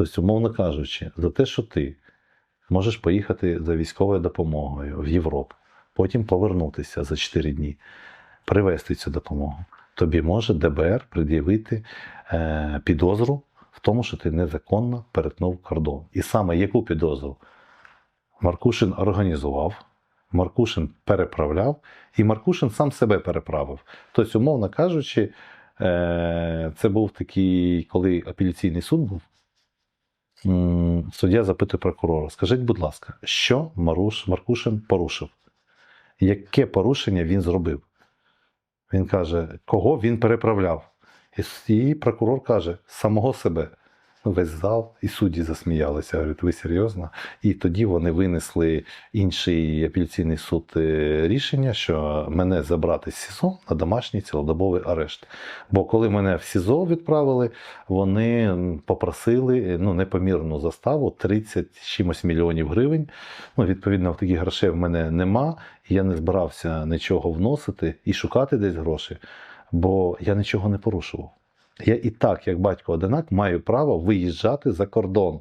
Тобто, умовно кажучи, за те, що ти можеш поїхати за військовою допомогою в Європу, потім повернутися за 4 дні, привезти цю допомогу, тобі може ДБР пред'явити е, підозру в тому, що ти незаконно перетнув кордон. І саме яку підозру Маркушин організував, Маркушин переправляв, і Маркушин сам себе переправив. Тобто, умовно кажучи, е, це був такий, коли апеляційний суд був. Суддя запитує прокурора: скажіть, будь ласка, що Маруш, Маркушин порушив? Яке порушення він зробив? Він каже, кого він переправляв? І прокурор каже, самого себе. Весь зал і судді засміялися. Говорять, ви серйозно? І тоді вони винесли інший апеляційний суд е, рішення, що мене забрати з СІЗО на домашній цілодобовий арешт. Бо коли мене в СІЗО відправили, вони попросили е, ну, непомірну заставу 30 чимось мільйонів гривень. Ну, відповідно, таких грошей в мене нема, я не збирався нічого вносити і шукати десь гроші, бо я нічого не порушував. Я і так, як батько одинак, маю право виїжджати за кордон.